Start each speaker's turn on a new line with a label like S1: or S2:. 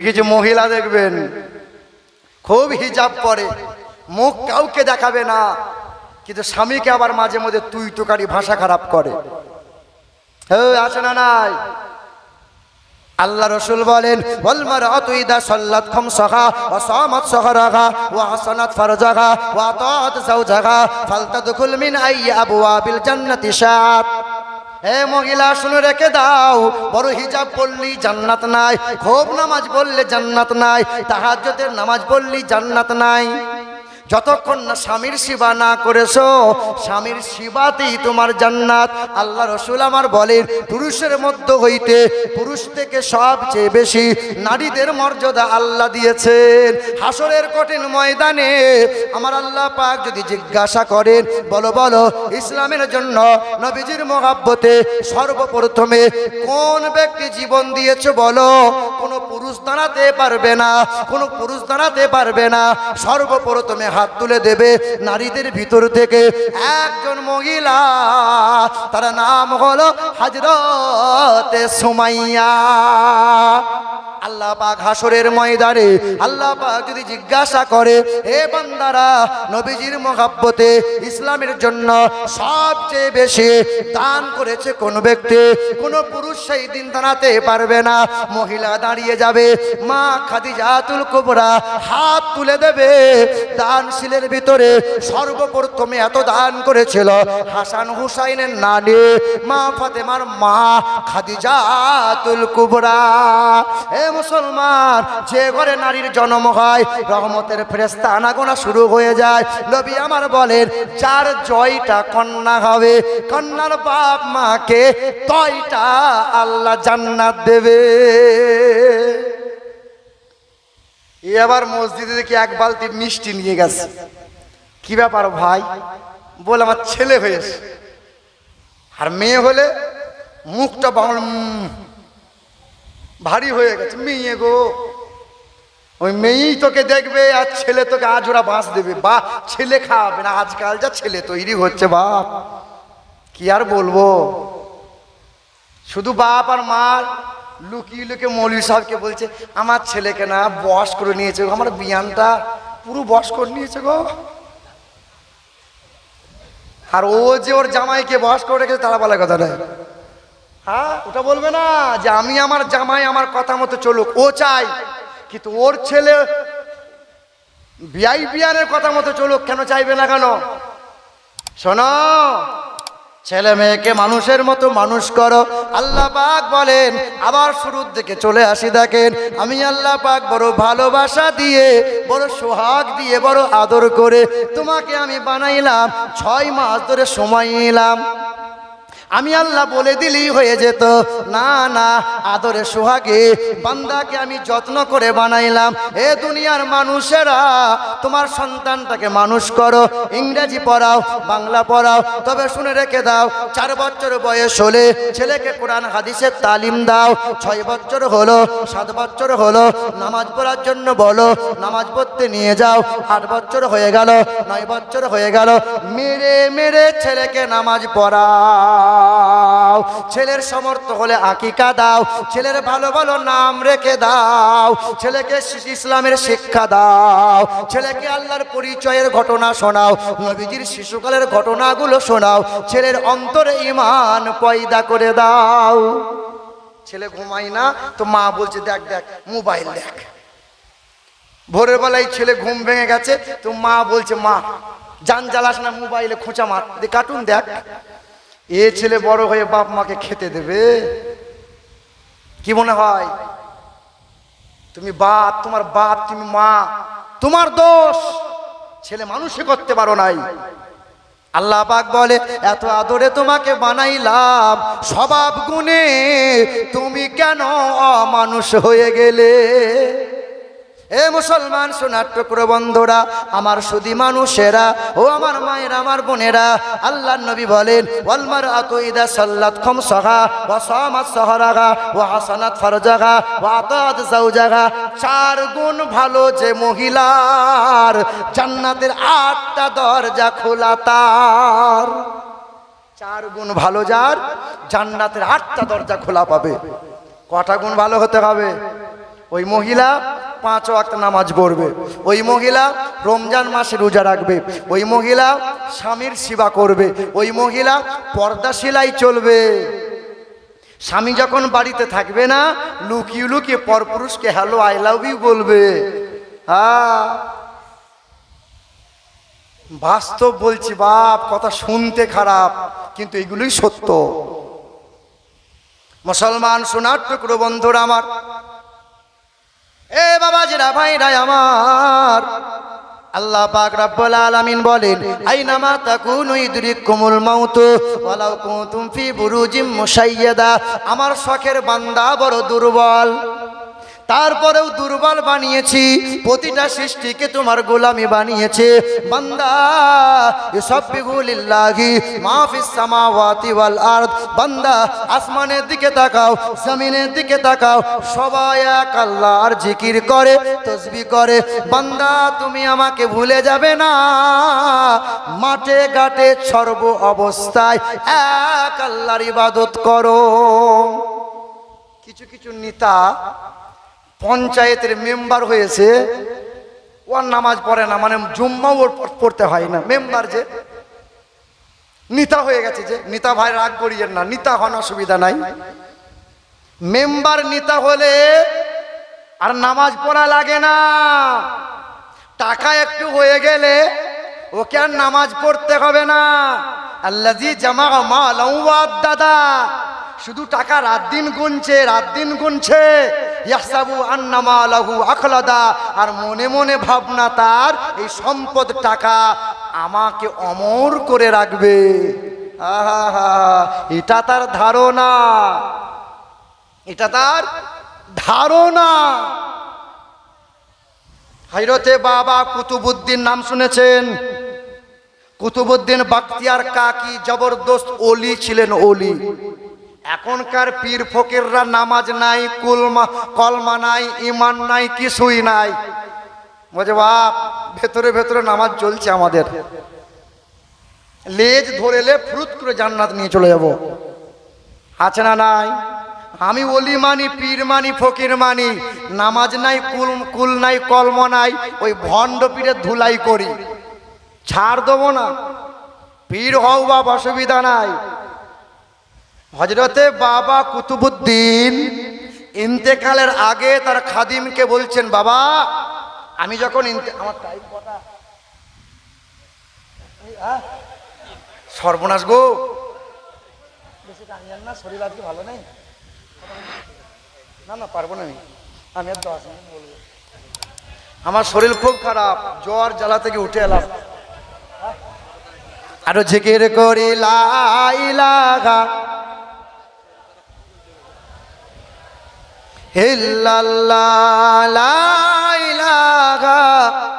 S1: কিছু মহিলা দেখবেন, খুব হিজাব পরে, মুখ কাউকে দেখাবে না, কিন্তু স্বামীকে আবার মাঝে মধ্যে তুই তুকারি ভাষা খারাপ করে। হ্যাঁ আছে না নাই? আল্লাহ রসুল বলেন ওয়ালমার আতুইদা সাল্লাত আতাত যাওজাহা, ফালতাদখুল মিন হে মহিলা, শুনে রেখে দাও, বড় হিজাব পড়লি জান্নাত নাই খুব নামাজ পড়লে জান্নাত নাই, তাহাজ্জুদের নামাজ পড়লি জান্নাত নাই। যতক্ষণ না স্বামীর সেবা না করেছ, স্বামীর সেবাতেই তোমার জান্নাত। আল্লাহ রসুল আমার বলেন, পুরুষের মধ্য হইতে পুরুষ থেকে সবচেয়ে বেশি নারীদের মর্যাদা আল্লাহ দিয়েছেন। হাসরের কঠিন ময়দানে আমার আল্লাহ পাক যদি জিজ্ঞাসা করেন, বলো বলো, ইসলামের জন্য নবীজির মহাব্বতে সর্বপ্রথমে কোন ব্যক্তি জীবন দিয়েছে বলো? কোনো পুরুষ দাঁড়াতে পারবে না, কোনো পুরুষ দাঁড়াতে পারবে না। সর্বপ্রথমে হাত তুলে দেবে নারীদের ভিতর থেকে। একজন মহিলা তার নাম হলো হাজরতে সুমাইয়া। আল্লাহ পাক হাসরের ময়দানে আল্লাহ পাক যদি জিজ্ঞাসা করে হে বান্দারা, নবীজির মহাব্বতে ইসলামের জন্য সবচেয়ে বেশি দান করেছে কোন ব্যক্তি? কোন পুরুষ সেই দিন দাঁড়াতে পারবে না। মহিলা দাঁড়িয়ে যাবে, মা খাদিজাতুল কুবরা হাত তুলে দেবে। দানশীলের ভিতরে সর্বপ্রথমে এত দান করেছিল হাসান হুসাইনের নানি, মা ফাতেমার মা খাদিজাতুল কুবরা। হে মুসলমান, যে ঘরে নারীর জন্ম হয়, রহমতের ফেরেস্তা আনাগোনা শুরু হয়ে যায়। নবী আমার বলেন, যার জয়টা কন্যা হবে, কন্যার বাপ মাকে তয়টা আল্লাহ জান্নাত দেবে। এ আবার মসজিদে দেখি এক বালতি মিষ্টি নিয়ে গেছে। কি ব্যাপার ভাই? বল আমার ছেলে হয়েছে। আর মেয়ে হলে মুখটা বাউল ভারী হয়ে গেছে। মেয়ে গো, ওই মেয়েই তোকে দেখবে আর ছেলে তোকে আজ ওরা বাঁশ দেবে। বা, ছেলে খাওয়াবে না, আজকাল যা ছেলে তৈরি হচ্ছে বাপ। কি আর বলব? শুধু বাপ আর মা লুকিয়ে লুকিয়ে মৌলী সাহেবকে বলছে, আমার ছেলেকে না বস করে নিয়েছে আমার বিয়ানটা পুরো বস করে নিয়েছে গো। আর ও যে ওর জামাইকে বস করে রেখেছে, তারা বলার কথা নয় হ্যাঁ ওটা বলবে না যে আমি আমার জামাই আমার কথা মতো চলুক, ও চাই। কিন্তু ওর ছেলে বিআই বিয়ানের কথা মতো চলুক, কেন চাইবে না কেন? শোনো, ছেলে মেয়েকে মানুষের মতো মানুষ করো। আল্লাহ পাক বলেন, আবার শুরুর দিকে চলে আসি দেখেন। আমি আল্লাহ পাক বড় ভালোবাসা দিয়ে, বড় সোহাগ দিয়ে, বড় আদর করে তোমাকে আমি বানাইলাম, ছয় মাস ধরে সময় নিলাম। আমি আল্লাহ বলে দিলেই হয়ে যেত। না না, আদরে সোহাগে, বান্দাকে আমি যত্ন করে বানাইলাম। এ দুনিয়ার মানুষেরা, তোমার সন্তানটাকে মানুষ করো। ইংরেজি পড়াও, বাংলা পড়াও, তবে শুনে রেখে দাও, চার বছর বয়স হলে ছেলেকে কোরআন, হাদিসের তালিম দাও। ছয় বছর হলো, সাত বছর হলো, নামাজ পড়ার জন্য বলো, নামাজ পড়তে নিয়ে যাও, আট বছর হয়ে গেল, নয় বছর হয়ে গেল, মেরে মেরে ছেলেকে নামাজ পড়াও ছেলের সমর্থ হলে আকিকা দাও। ছেলের ভালো ভালো নাম রেখে দাও। ছেলেকে ইসলামের শিক্ষা দাও। ছেলেকে আল্লাহর পরিচয়ের ঘটনা শোনাও। নবীজির শিশুকালের ঘটনাগুলো শোনাও। ছেলের অন্তরে ইমান পয়দা করে দাও। ছেলে ঘুমায় না, তো মা বলছে, দেখ দেখ, মোবাইল দেখ। ভোরের বেলায় ছেলে ঘুম ভেঙে গেছে, তো মা বলছে, মা জান জ্বালাস না, মোবাইলে খোঁচা মার। কার্টুন দেখ। এ ছেলে বড় হয়ে বাপ মাকে খেতে দেবে? কি মনে হয়? তুমি বাপ, তোমার বাপ, তুমি মা, তোমার দোষ। ছেলে মানুষই করতে পারো নাই। আল্লাহ পাক বলে, এত আদরে তোমাকে বানাইলাম, স্বভাব গুণে তুমি কেন অমানুষ হয়ে গেলে? এ মুসলমান সোনাট্য বন্ধুরা, আমার সুদী মানুষেরা, ও আমার মায়ের, আমার বোনেরা আল্লাহ নবী বলেন ওয়ালমার আতুইদা সাল্লাত খম সহা ওয়া সামাত সহরাগা ওয়া হাসানাত ফারজাগা ওয়া আতাত জাওজাগা চার গুণ ভালো যে মহিলার, জান্নাতের আটটা দরজা খোলা তার। চার গুণ ভালো যার, জান্নাতের আটটা দরজা খোলা পাবে। কটা গুণ ভালো হতে হবে? ওই মহিলা পাঁচ ওয়াক্ত নামাজ পড়বে। ওই মহিলা রমজান মাসে রোজা রাখবে। ওই মহিলা স্বামীর সেবা করবে। ওই মহিলা পর্দা সেলাই চলবে। স্বামী যখন বাড়িতে থাকবে না, লুকিয়ে লুকিয়ে পরপুরুষকে হ্যালো আই লাভ ইউ বলবে। হ্যাঁ বাস্তব বলছি, বাপ, কথা শুনতে খারাপ, কিন্তু এগুলোই সত্য। মুসলমান, সোনার টুকরো বন্ধুরা আমার এ বাবা জিরা ভাইরা আমার। আল্লাহ পাক রব্বুল আলামিন বলেন আইনামা তাকুনু ইদরিকুমুল মাউত, ওয়ালাউ কুনতুম ফি বুরুজিম মুশাইয়াদা। আমার শখের বান্দা বড় দুর্বল। তারপরেও দুর্বল বানিয়েছি। প্রতিটা সৃষ্টিকে তোমার গোলামি বানিয়েছে। বান্দা ইউসাব্বিহুলিল্লাহি মা ফিস সামাওয়াতি বান্দা, আসমানের দিকে তাকাও, জমিনের দিকে তাকাও, সবাই এক আল্লাহর জিকির করে, তসবি করে। বান্দা, তুমি আমাকে ভুলে যাবে না। মাঠে ঘাটে সর্ব অবস্থায় এক আল্লাহর ইবাদত করো। কিছু কিছু নেতা পঞ্চায়েতের মেম্বার হয়েছে। ওর নামাজ পড়ে না মানে জুম্মাও ওর পড়- পড়তে হয় না। মেম্বার যে, নিতা হয়ে গেছে যে, নিতা ভাই রাগ করিয়েন না, নিতা হন অসুবিধা নাই। মেম্বার নিতা হলে আর নামাজ পড়া লাগে না। টাকা একটু হয়ে গেলে ওকে আর নামাজ পড়তে হবে না। আল্লাজি জামা মা দাদা, শুধু টাকা রাত দিন গুনছে, রাত দিন গুনছে। ইয়াহসাবু আন্নামা লাহু আখলাদা। আর মনে মনে ভাবনা তার, এই সম্পদ টাকা আমাকে অমর করে রাখবে। আহা এটা তার ধারণা। এটা তার ধারণা। হাইরতে বাবা কুতুবুদ্দিন নাম শুনেছেন? কুতুবুদ্দিন বাক্তিয়ার কাকি জবরদস্ত ওলি ছিলেন ওলি এখনকার পীর ফকিররা নামাজ নাই, কুলমা, কলমা নাই ইমান নাই, কিছুই নাই। বলছে, বাপ, ভেতরে ভেতরে নামাজ চলছে আমাদের। লেজ ধরেলে ফ্রুত করে জান্নাত নিয়ে চলে যাব। আছে না নাই? আমি ওলি মানি, পীর মানি, ফকির মানি, নামাজ নাই কুল কুল নাই, কলম নাই, ওই ভণ্ড পীরের ধুলাই করি। ছাড় দেবো না। পীর হও বা অসুবিধা নাই। হজরতে বাবা কুতুবুদ্দিন ইন্তেকালের আগে তার খাদিমকে বলছেন, বাবা, আমি যখন আমার টাইম কটা সর্বনাশ গো। বেশি টানিয়েন না, শরীর আজকে ভালো নেই। না না, পারব না আমি। আর দশ মিনিট আমার শরীর খুব খারাপ, জ্বর জ্বালা থেকে উঠে এলাম। আরও জিকির করি লাইলাগা ইল্লাল্লাহ লা ইলাহা